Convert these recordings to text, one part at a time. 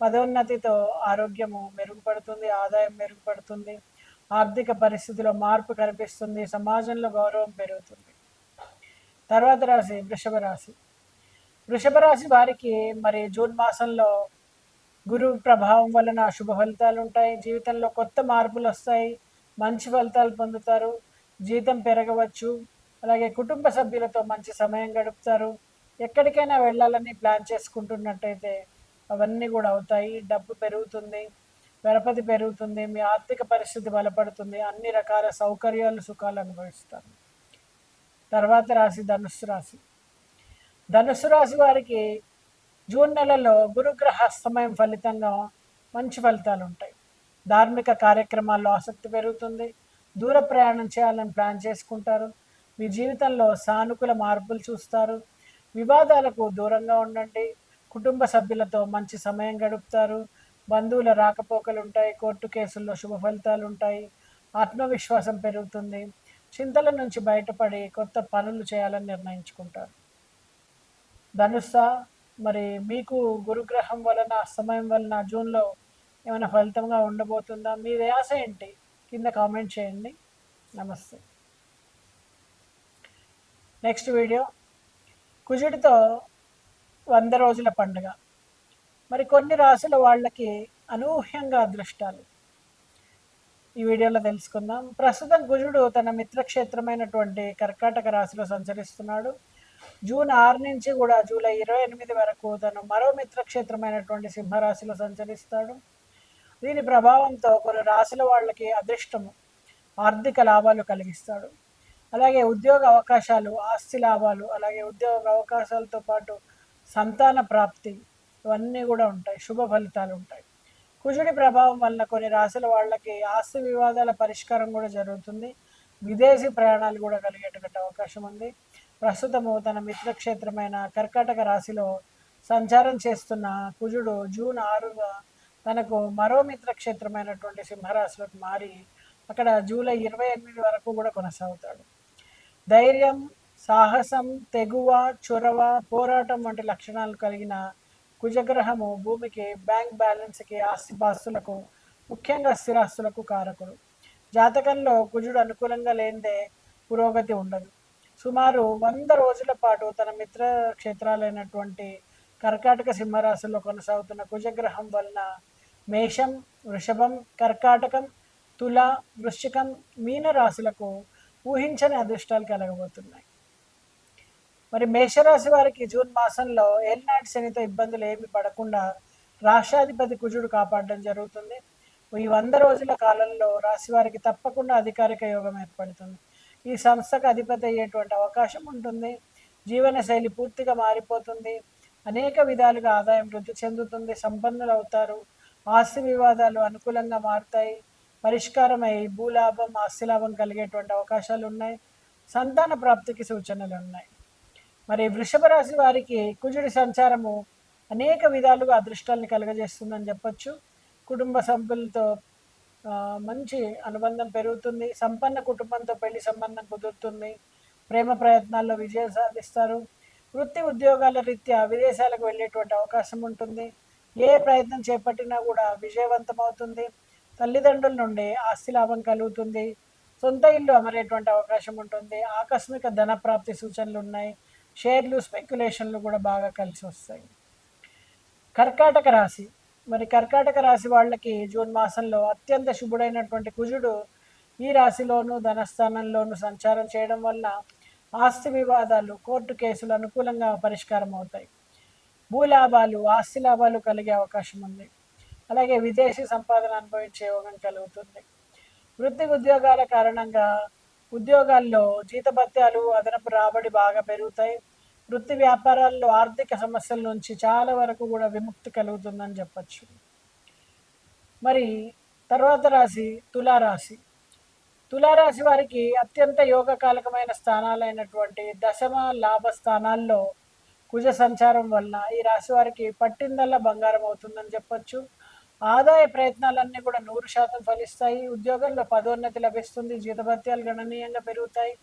పదోన్నతితో ఆరోగ్యము మెరుగుపడుతుంది ఆదాయం మెరుగుపడుతుంది ఆర్థిక పరిస్థితిలో మార్పు కనిపిస్తుంది సమాజంలో గౌరవం పెరుగుతుంది. తర్వాత రాశి వృషభ రాశి. వృషభ రాశి వారికి మరి జూన్ మాసంలో గురువు ప్రభావం వలన శుభ ఫలితాలు ఉంటాయి. జీవితంలో కొత్త మార్పులు వస్తాయి. మంచి ఫలితాలు పొందుతారు. జీతం పెరగవచ్చు. అలాగే కుటుంబ సభ్యులతో మంచి సమయం గడుపుతారు. ఎక్కడికైనా వెళ్ళాలని ప్లాన్ చేసుకుంటున్నట్టయితే అవన్నీ కూడా అవుతాయి. డబ్బు పెరుగుతుంది పరపతి పెరుగుతుంది మీ ఆర్థిక పరిస్థితి బలపడుతుంది అన్ని రకాల సౌకర్యాలు సుఖాలు అనుభవిస్తారు. తర్వాత రాశి ధనుస్సు రాశి. ధనుస్సు రాశి వారికి జూన్ నెలలో గురుగ్రహ అస్తమయం ఫలితంగా మంచి ఫలితాలు ఉంటాయి. ధార్మిక కార్యక్రమాల్లో ఆసక్తి పెరుగుతుంది. దూర ప్రయాణం చేయాలని ప్లాన్ చేసుకుంటారు. మీ జీవితంలో సానుకూల మార్పులు చూస్తారు. వివాదాలకు దూరంగా ఉండండి. కుటుంబ సభ్యులతో మంచి సమయం గడుపుతారు. బంధువుల రాకపోకలు ఉంటాయి కోర్టు కేసుల్లో శుభ ఫలితాలు ఉంటాయి ఆత్మవిశ్వాసం పెరుగుతుంది. చింతల నుంచి బయటపడి కొత్త పనులు చేయాలని నిర్ణయించుకుంటారు. ధనుస్స మరి మీకు గురుగ్రహం వలన అస్తమయం వలన జూన్లో ఏమైనా ఫలితంగా ఉండబోతుందా? మీ ఆశ ఏంటి? కింద కామెంట్ చేయండి. నమస్తే. Next video. కుజుడితో వంద రోజుల పండుగ. మరి కొన్ని రాసుల వాళ్ళకి అనూహ్యంగా అదృష్టాలు. ఈ వీడియోలో తెలుసుకుందాం. ప్రస్తుతం కుజుడు తన మిత్రక్షేత్రమైనటువంటి కర్కాటక రాశిలో సంచరిస్తున్నాడు. జూన్ ఆరు నుంచి కూడా జూలై ఇరవై ఎనిమిది వరకు తను మరో మిత్రక్షేత్రమైనటువంటి సింహరాశిలో సంచరిస్తాడు. దీని ప్రభావంతో కొన్ని రాశుల వాళ్ళకి అదృష్టము ఆర్థిక లాభాలు కలిగిస్తాడు. అలాగే ఉద్యోగ అవకాశాలు ఆస్తి లాభాలు అలాగే ఉద్యోగ అవకాశాలతో పాటు సంతాన ప్రాప్తి ఇవన్నీ కూడా ఉంటాయి శుభ ఫలితాలు ఉంటాయి. కుజుడి ప్రభావం వల్ల కొన్ని రాశుల వాళ్ళకి ఆస్తి వివాదాల పరిష్కారం కూడా జరుగుతుంది. విదేశీ ప్రయాణాలు కూడా కలిగేటటువంటి అవకాశం ఉంది. ప్రస్తుతము తన మిత్రక్షేత్రమైన కర్కాటక రాశిలో సంచారం చేస్తున్న కుజుడు జూన్ ఆరుగా తనకు మరో మిత్రక్షేత్రమైనటువంటి సింహరాశిలోకి మారి అక్కడ జూలై ఇరవై ఎనిమిది వరకు కూడా కొనసాగుతాడు. ధైర్యం సాహసం తెగువ చొరవ పోరాటం వంటి లక్షణాలు కలిగిన కుజగ్రహము భూమికి బ్యాంక్ బ్యాలెన్స్కి ఆస్తిపాస్తులకు ముఖ్యంగా స్థిరాస్తులకు కారకుడు. జాతకంలో కుజుడు అనుకూలంగా లేనిదే పురోగతి ఉండదు. సుమారు వంద రోజుల పాటు తన మిత్ర క్షేత్రాలైనటువంటి కర్కాటక సింహరాశిలో కొనసాగుతున్న కుజగ్రహం వలన మేషం వృషభం కర్కాటకం తుల వృశ్చికం మీన రాశులకు ఊహించని అదృష్టాలు కలగబోతున్నాయి. మరి మేషరాశి వారికి జూన్ మాసంలో ఏలినాటి శనితో ఇబ్బందులు ఏమి పడకుండా రాష్ట్రాధిపతి కుజుడు కాపాడడం జరుగుతుంది. ఈ వంద రోజుల కాలంలో రాశి వారికి తప్పకుండా అధికారిక యోగం ఏర్పడుతుంది. ఈ సంస్థకు అధిపతి అయ్యేటువంటి అవకాశం ఉంటుంది. జీవన శైలి పూర్తిగా మారిపోతుంది. అనేక విధాలుగా ఆదాయం వృద్ధి చెందుతుంది. సంపన్నులు అవుతారు. ఆస్తి వివాదాలు అనుకూలంగా మారుతాయి. పరిష్కారమై భూలాభం ఆస్తి లాభం కలిగేటువంటి అవకాశాలు ఉన్నాయి. సంతాన ప్రాప్తికి సూచనలు ఉన్నాయి. మరి వృషభ రాశి వారికి కుజుడి సంచారము అనేక విధాలుగా అదృష్టాన్ని కలుగజేస్తుందని చెప్పచ్చు. కుటుంబ సభ్యులతో మంచి అనుబంధం పెరుగుతుంది. సంపన్న కుటుంబంతో పెళ్ళి సంబంధం కుదురుతుంది. ప్రేమ ప్రయత్నాల్లో విజయం సాధిస్తారు. వృత్తి ఉద్యోగాల రీత్యా విదేశాలకు వెళ్ళేటువంటి అవకాశం ఉంటుంది. ఏ ప్రయత్నం చేపట్టినా కూడా విజయవంతమవుతుంది తల్లిదండ్రుల నుండి ఆస్తి లాభం కలుగుతుంది. సొంత ఇల్లు అమరేటువంటి అవకాశం ఉంటుంది. ఆకస్మిక ధన ప్రాప్తి సూచనలు ఉన్నాయి. షేర్లు స్పెక్యులేషన్లు కూడా బాగా కలిసి వస్తాయి. కర్కాటక రాశి. మరి కర్కాటక రాశి వాళ్ళకి జూన్ మాసంలో అత్యంత శుభుడైనటువంటి కుజుడు ఈ రాశిలోను ధనస్థానంలోను సంచారం చేయడం వల్ల ఆస్తి వివాదాలు కోర్టు కేసులు అనుకూలంగా పరిష్కారం అవుతాయి. భూలాభాలు ఆస్తి లాభాలు కలిగే అవకాశం ఉంది. అలాగే విదేశీ సంపాదన అనుభవించే యోగం కలుగుతుంది. వృత్తి ఉద్యోగాల కారణంగా ఉద్యోగాల్లో జీతభత్యాలు అదనపు రాబడి బాగా పెరుగుతాయి. వృత్తి వ్యాపారాల్లో ఆర్థిక సమస్యల నుంచి చాలా వరకు కూడా విముక్తి కలుగుతుందని చెప్పచ్చు. మరి తర్వాత రాశి తులారాశి. తులారాశి వారికి అత్యంత యోగకాలకమైన స్థానాలైనటువంటి దశమ లాభ స్థానాల్లో కుజ సంచారం వలన ఈ రాశి వారికి పట్టిందల్లా బంగారం అవుతుందని చెప్పచ్చు. ఆదాయ ప్రయత్నాలన్నీ కూడా నూరు శాతం ఫలిస్తాయి. ఉద్యోగంలో పదోన్నతి లభిస్తుంది. జీతభత్యాలు గణనీయంగా పెరుగుతాయి.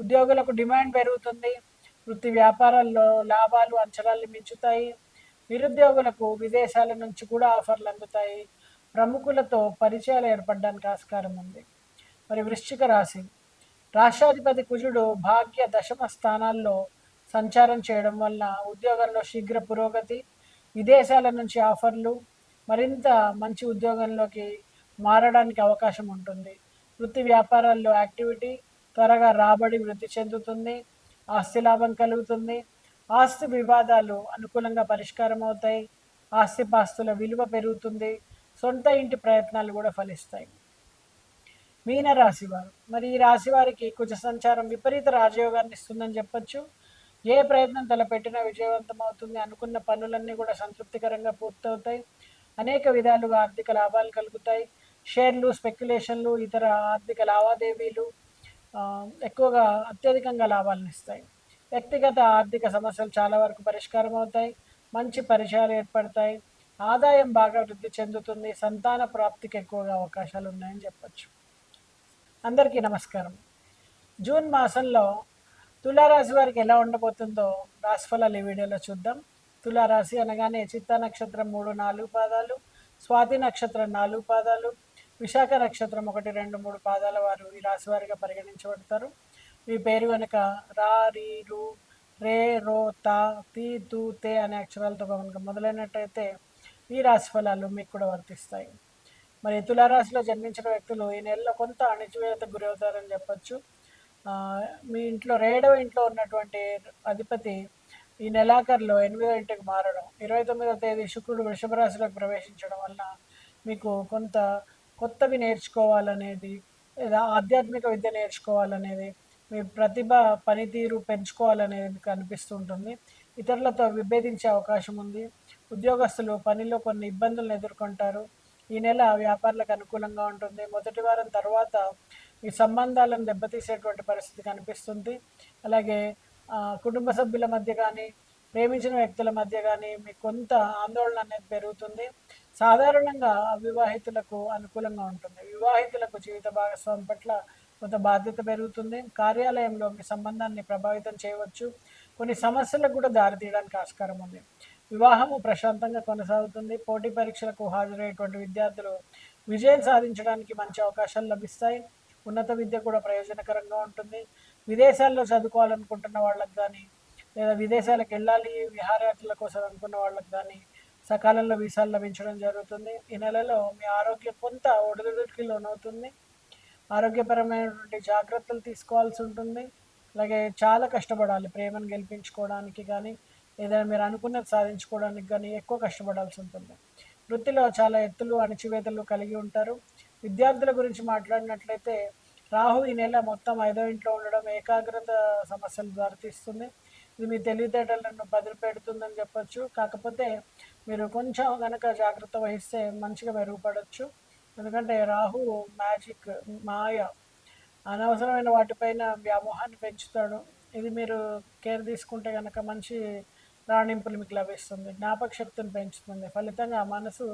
ఉద్యోగులకు డిమాండ్ పెరుగుతుంది. వృత్తి వ్యాపారాల్లో లాభాలు అంచనాలు మించుతాయి. నిరుద్యోగులకు విదేశాల నుంచి కూడా ఆఫర్లు అందుతాయి. ప్రముఖులతో పరిచయాలు ఏర్పడడానికి ఆస్కారం ఉంది. మరి వృశ్చిక రాశి. రాష్ట్రాధిపతి కుజుడు భాగ్య దశమ స్థానాల్లో సంచారం చేయడం వల్ల ఉద్యోగంలో శీఘ్ర పురోగతి విదేశాల నుంచి ఆఫర్లు మరింత మంచి ఉద్యోగంలోకి మారడానికి అవకాశం ఉంటుంది. వృత్తి వ్యాపారాల్లో యాక్టివిటీ త్వరగా రాబడి వృద్ధి చెందుతుంది ఆస్తి లాభం కలుగుతుంది. ఆస్తి వివాదాలు అనుకూలంగా పరిష్కారం అవుతాయి. ఆస్తిపాస్తుల విలువ పెరుగుతుంది. సొంత ఇంటి ప్రయత్నాలు కూడా ఫలిస్తాయి. మీన రాశి వారు. మరి ఈ రాశి వారికి కుజ సంచారం విపరీత రాజయోగాన్ని ఇస్తుందని చెప్పచ్చు. ఏ ప్రయత్నం తలపెట్టినా విజయవంతం అవుతుంది అనుకున్న పనులన్నీ కూడా సంతృప్తికరంగా పూర్తవుతాయి. అనేక విధాలుగా ఆర్థిక లాభాలు కలుగుతాయి. షేర్లు స్పెక్యులేషన్లు ఇతర ఆర్థిక లావాదేవీలు ఎక్కువగా అత్యధికంగా లాభాలను ఇస్తాయి. వ్యక్తిగత ఆర్థిక సమస్యలు చాలా వరకు పరిష్కారం అవుతాయి. మంచి పరిచయాలు ఏర్పడతాయి. ఆదాయం బాగా వృద్ధి చెందుతుంది. సంతాన ప్రాప్తికి ఎక్కువగా అవకాశాలు ఉన్నాయని చెప్పచ్చు. అందరికీ నమస్కారం. జూన్ మాసంలో తులారాశి వారికి ఎలా ఉండబోతుందో రాశిఫలాలు ఈ వీడియోలో చూద్దాం. తులారాశి అనగానే చిత్త నక్షత్రం మూడు నాలుగు పాదాలు స్వాతి నక్షత్రం నాలుగు పాదాలు విశాఖ నక్షత్రం ఒకటి రెండు మూడు పాదాల వారు ఈ రాశి వారిగా పరిగణించబడతారు. మీ పేరు కనుక రా రీ రు రే రో తా తీ తూ తే అనే అక్షరాలతో కనుక మొదలైనట్టయితే ఈ రాశి ఫలాలు మీకు కూడా వర్తిస్తాయి. మరి తులారాశిలో జన్మించిన వ్యక్తులు ఈ నెలలో కొంత అణిచివేతకు గురవుతారని చెప్పచ్చు. మీ ఇంట్లో రేడవ ఇంట్లో ఉన్నటువంటి అధిపతి ఈ నెలాఖరులో ఎనిమిదో ఇంటికి మారడం ఇరవై తొమ్మిదో తేదీ శుక్రుడు వృషభ రాశిలోకి ప్రవేశించడం వల్ల మీకు కొంత కొత్తవి నేర్చుకోవాలనేది లేదా ఆధ్యాత్మిక విద్య నేర్చుకోవాలనేది మీ ప్రతిభ పనితీరు పెంచుకోవాలనేది మీకు అనిపిస్తుంటుంది. ఇతరులతో విభేదించే అవకాశం ఉంది. ఉద్యోగస్తులు పనిలో కొన్ని ఇబ్బందులను ఎదుర్కొంటారు. ఈ నెల వ్యాపారులకు అనుకూలంగా ఉంటుంది. మొదటి వారం తర్వాత మీ సంబంధాలను దెబ్బతీసేటువంటి పరిస్థితి కనిపిస్తుంది. అలాగే కుటుంబ సభ్యుల మధ్య కానీ ప్రేమించిన వ్యక్తుల మధ్య కానీ మీకు కొంత ఆందోళన అనేది పెరుగుతుంది. సాధారణంగా అవివాహితులకు అనుకూలంగా ఉంటుంది. వివాహితులకు జీవిత భాగస్వామి పట్ల కొంత బాధ్యత పెరుగుతుంది. కార్యాలయంలో మీ సంబంధాన్ని ప్రభావితం చేయవచ్చు. కొన్ని సమస్యలకు కూడా దారితీయడానికి ఆస్కారం ఉంది. వివాహము ప్రశాంతంగా కొనసాగుతుంది. పోటీ పరీక్షలకు హాజరయ్యేటువంటి విద్యార్థులు విజయం సాధించడానికి మంచి అవకాశాలు లభిస్తాయి. ఉన్నత విద్య కూడా ప్రయోజనకరంగా ఉంటుంది. విదేశాల్లో చదువుకోవాలనుకుంటున్న వాళ్ళకి కానీ లేదా విదేశాలకు వెళ్ళాలి విహారయాత్రల కోసం అనుకున్న వాళ్ళకి కానీ సకాలంలో వీసాలు లభించడం జరుగుతుంది. ఈ నెలలో మీ ఆరోగ్యం కొంత ఒడిదుడికి లోనవుతుంది ఆరోగ్యపరమైనటువంటి జాగ్రత్తలు తీసుకోవాల్సి ఉంటుంది. అలాగే చాలా కష్టపడాలి ప్రేమను గెలిపించుకోవడానికి కానీ ఏదైనా మీరు అనుకున్నది సాధించుకోవడానికి కానీ ఎక్కువ కష్టపడాల్సి ఉంటుంది. వృత్తిలో చాలా ఎత్తులు అణచివేతలు కలిగి ఉంటారు. విద్యార్థుల గురించి మాట్లాడినట్లయితే రాహు ఈ నెల మొత్తం ఐదో ఇంట్లో ఉండడం ఏకాగ్రత సమస్యలు దారితీస్తుంది. ఇది మీ తెలివితేటలను బదిలి పెడుతుందని చెప్పొచ్చు. కాకపోతే మీరు కొంచెం కనుక జాగ్రత్త వహిస్తే మంచిగా మెరుగుపడవచ్చు ఎందుకంటే రాహు మ్యాజిక్ మాయ అనవసరమైన వాటిపైన వ్యామోహాన్ని పెంచుతాడు. ఇది మీరు కేర్ తీసుకుంటే కనుక మంచి రాణింపులు మీకు లభిస్తుంది. జ్ఞాపక శక్తిని పెంచుతుంది. ఫలితంగా మనసు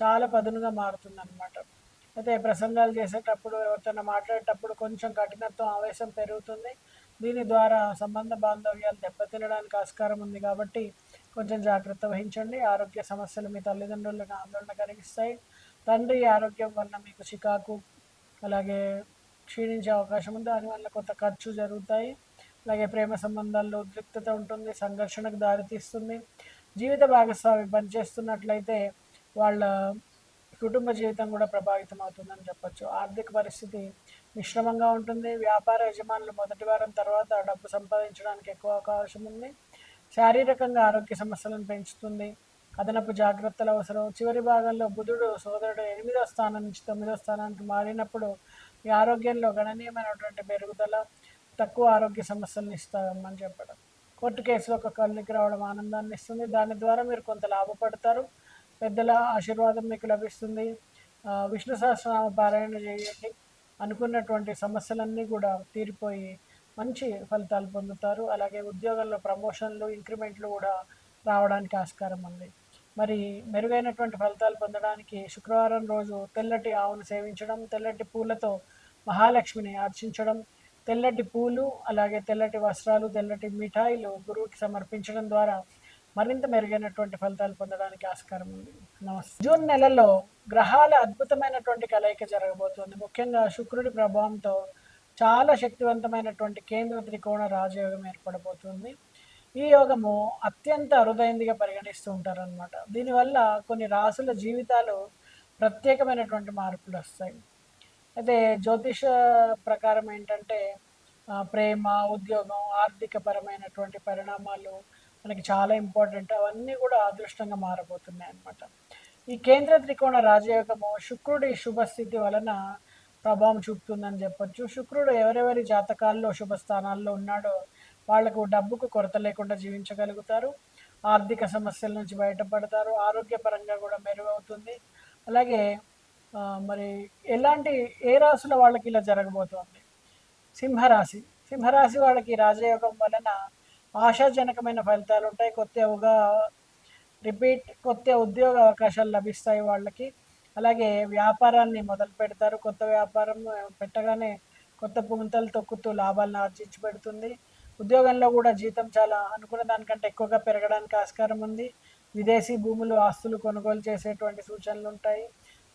చాలా పదునుగా మారుతుంది అనమాట అయితే ప్రసంగాలు చేసేటప్పుడు ఎవరితోనో మాట్లాడేటప్పుడు కొంచెం కఠినత్వం ఆవేశం పెరుగుతుంది. దీని ద్వారా సంబంధ బాంధవ్యాలు దెబ్బతినడానికి ఆస్కారం ఉంది కాబట్టి కొంచెం జాగ్రత్త వహించండి. ఆరోగ్య సమస్యలు మీ తల్లిదండ్రులకు ఆందోళన కలిగిస్తాయి. తండ్రి ఆరోగ్యం వల్ల మీకు చికాకు అలాగే క్షీణించే అవకాశం ఉంది. దానివల్ల కొంత ఖర్చు జరుగుతాయి. అలాగే ప్రేమ సంబంధాల్లో ఉద్రిక్తత ఉంటుంది సంఘర్షణకు దారితీస్తుంది. జీవిత భాగస్వామి పనిచేస్తున్నట్లయితే వాళ్ళ కుటుంబ జీవితం కూడా ప్రభావితం అవుతుందని చెప్పొచ్చు. ఆర్థిక పరిస్థితి మిశ్రమంగా ఉంటుంది. వ్యాపార యజమానులు మొదటి వారం తర్వాత డబ్బు సంపాదించడానికి ఎక్కువ అవకాశం ఉంది. శారీరకంగా ఆరోగ్య సమస్యలను పెంచుతుంది. అదనపు జాగ్రత్తలు అవసరం. చివరి భాగంలో బుధుడు సోదరుడు ఎనిమిదో స్థానం నుంచి తొమ్మిదో స్థానానికి మారినప్పుడు ఈ ఆరోగ్యంలో గణనీయమైనటువంటి పెరుగుదల తక్కువ ఆరోగ్య సమస్యలను ఇస్తామని చెప్పడం. కోర్టు కేసులో ఒక కళ్ళకి రావడం ఆనందాన్ని ఇస్తుంది. దాని ద్వారా మీరు కొంత లాభపడతారు. పెద్దల ఆశీర్వాదం మీకు లభిస్తుంది. విష్ణు సహస్రనామ పారాయణ చేయండి. అనుకున్నటువంటి సమస్యలన్నీ కూడా తీరిపోయి మంచి ఫలితాలు పొందుతారు. అలాగే ఉద్యోగంలో ప్రమోషన్లు ఇంక్రిమెంట్లు కూడా రావడానికి ఆస్కారం ఉంది. మరి మెరుగైనటువంటి ఫలితాలు పొందడానికి శుక్రవారం రోజు తెల్లటి ఆవును సేవించడం తెల్లటి పూలతో మహాలక్ష్మిని అర్చించడం తెల్లటి పూలు అలాగే తెల్లటి వస్త్రాలు తెల్లటి మిఠాయిలు గురువుకి సమర్పించడం ద్వారా మరింత మెరుగైనటువంటి ఫలితాలు పొందడానికి ఆస్కారం ఉంది. నమస్తే. జూన్ నెలలో గ్రహాల అద్భుతమైనటువంటి కలయిక జరగబోతుంది. ముఖ్యంగా శుక్రుడి ప్రభావంతో చాలా శక్తివంతమైనటువంటి కేంద్ర త్రికోణ రాజయోగం ఏర్పడబోతుంది. ఈ యోగము అత్యంత అరుదైందిగా పరిగణిస్తూ ఉంటారనమాట దీనివల్ల కొన్ని రాసుల జీవితాలు ప్రత్యేకమైనటువంటి మార్పులు వస్తాయి. అయితే జ్యోతిష ప్రకారం ఏంటంటే ప్రేమ ఉద్యోగం ఆర్థిక పరమైనటువంటి పరిణామాలు మనకి చాలా ఇంపార్టెంట్. అవన్నీ కూడా అదృష్టంగా మారబోతున్నాయి అన్నమాట. ఈ కేంద్ర త్రికోణ రాజయోగము శుక్రుడి శుభస్థితి వలన ప్రభావం చూపుతుందని చెప్పొచ్చు. శుక్రుడు ఎవరెవరి జాతకాల్లో శుభ స్థానాల్లో ఉన్నాడో వాళ్ళకు డబ్బుకు కొరత లేకుండా జీవించగలుగుతారు. ఆర్థిక సమస్యల నుంచి బయటపడతారు. ఆరోగ్యపరంగా కూడా మెరుగవుతుంది. అలాగే మరి ఎలాంటి ఏ రాశుల వాళ్ళకి ఇలా జరగబోతోంది? సింహరాశి. సింహరాశి వాళ్ళకి రాజయోగం వలన ఆశాజనకమైన ఫలితాలు ఉంటాయి. కొత్తగా రిపీట్ కొత్త ఉద్యోగ అవకాశాలు లభిస్తాయి వాళ్ళకి. అలాగే వ్యాపారాన్ని మొదలు పెడతారు. కొత్త వ్యాపారం పెట్టగానే కొత్త పుంతలు తొక్కుతూ లాభాలను ఆర్జించి పెడుతుంది. ఉద్యోగంలో కూడా జీతం చాలా అనుకున్న దానికంటే ఎక్కువగా పెరగడానికి ఆస్కారం ఉంది. విదేశీ భూములు ఆస్తులు కొనుగోలు చేసేటువంటి సూచనలు ఉంటాయి.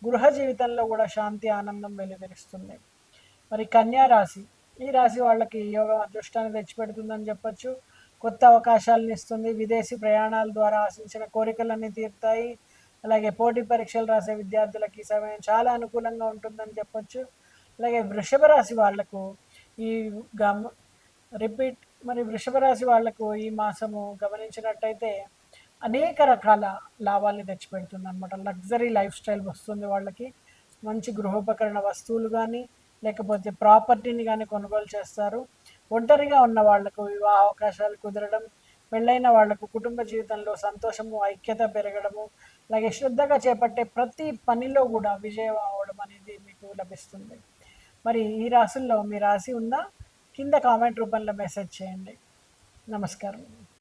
గృహ జీవితంలో కూడా శాంతి ఆనందం వెలువరిస్తుంది. మరి కన్యా రాశి ఈ రాశి వాళ్ళకి యోగం అదృష్టాన్ని తెచ్చిపెడుతుందని చెప్పొచ్చు. కొత్త అవకాశాలను ఇస్తుంది. విదేశీ ప్రయాణాల ద్వారా ఆశించిన కోరికలన్నీ తీరుతాయి. అలాగే పోటీ పరీక్షలు రాసే విద్యార్థులకి సమయం చాలా అనుకూలంగా ఉంటుందని చెప్పొచ్చు. అలాగే వృషభ రాశి వాళ్ళకు ఈ గమ రిపీట్ మరి వృషభ రాశి వాళ్ళకు ఈ మాసము గమనించినట్టయితే అనేక రకాల లాభాల్ని తెచ్చిపెడుతుంది అనమాట లగ్జరీ లైఫ్ స్టైల్ వస్తుంది వాళ్ళకి మంచి గృహోపకరణ వస్తువులు కానీ లేకపోతే ప్రాపర్టీని కానీ కొనుగోలు చేస్తారు. ఒంటరిగా ఉన్న వాళ్ళకు వివాహ అవకాశాలు కుదరడం పెళ్ళైన వాళ్ళకు కుటుంబ జీవితంలో సంతోషము ఐక్యత పెరగడము అలాగే శ్రద్ధగా చేపట్టే ప్రతి పనిలో కూడా విజయం అవడం అనేది మీకు లభిస్తుంది. మరి ఈ రాశుల్లో మీ రాశి ఉందా? కింద కామెంట్ రూపంలో మెసేజ్ చేయండి. నమస్కారం.